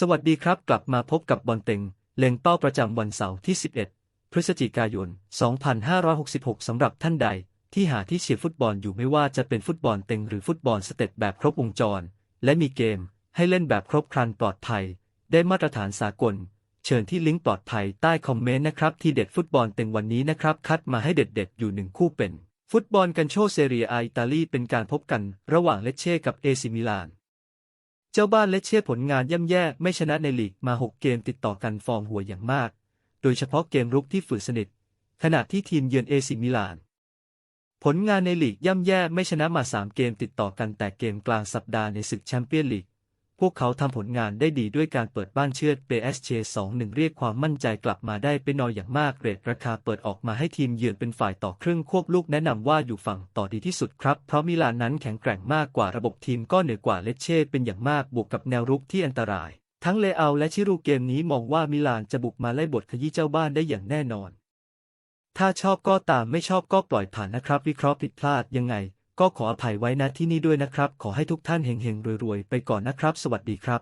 สวัสดีครับ กลับมาพบกับบอลเต็ง เล็งเป้าประจำวันเสาร์ที่ 11 พฤศจิกายน 2566 สำหรับท่านใด ที่หาที่เชียร์ฟุตบอลอยู่ไม่ว่าจะเป็นฟุตบอลเต็งหรือฟุตบอลสเต็ปแบบครบวงจร และมีเกม ให้เล่นแบบครบครันปลอดภัย ได้มาตรฐานสากล เชิญที่ลิงก์ปลอดภัยใต้คอมเมนต์นะครับที่เด็ดฟุตบอลเต็งวันนี้นะครับ คัดมาให้เด็ดๆอยู่หนึ่งคู่เป็น ฟุตบอลกันโชเซเรียอาอิตาลีเป็นการพบกันระหว่างเลเช่กับเอซิมิลาน เจ้าบ้านเลเช่ผลงานย่ำแย่ไม่ชนะในลีกมา 6 เกมติดต่อกันฟอร์มหัวอย่างมาก โดยเฉพาะเกมรุกที่ฝืดสนิท ขณะที่ทีมเยือนเอซิมิลาน ผลงานในลีกย่ำแย่ไม่ชนะมา 3 เกมติดต่อกันแต่เกมกลางสัปดาห์ในศึกแชมเปี้ยนลีก พวกเขาทำผลงานได้ดีด้วยการเปิดบ้านเชือด PSG 2-1 เรียกความมั่นใจกลับมาได้เป็นนอยอย่างมากเรทราคาเปิดออกมาให้ทีมเยือนเป็นฝ่ายต่อครึ่งควบลูกแนะนำว่าอยู่ฝั่งต่อดีที่สุดครับ เพราะมิลานนั้นแข็งแกร่งมากกว่าระบบทีมก็เหนือกว่าเลเช่เป็นอย่างมากบวกกับแนวรุกที่อันตราย ทั้งเลอาและชิรูเกมนี้มองว่ามิลานจะบุกมาไล่บทขยี้เจ้าบ้านได้อย่างแน่นอน ถ้าชอบก็ตามไม่ชอบก็ปล่อยผ่านนะครับ วิเคราะห์ผิดพลาดยังไง ก็ขออภัยไว้ณที่นี่ด้วยนะครับ ขอให้ทุกท่านเฮงๆรวยๆ ไปก่อนนะครับ สวัสดีครับ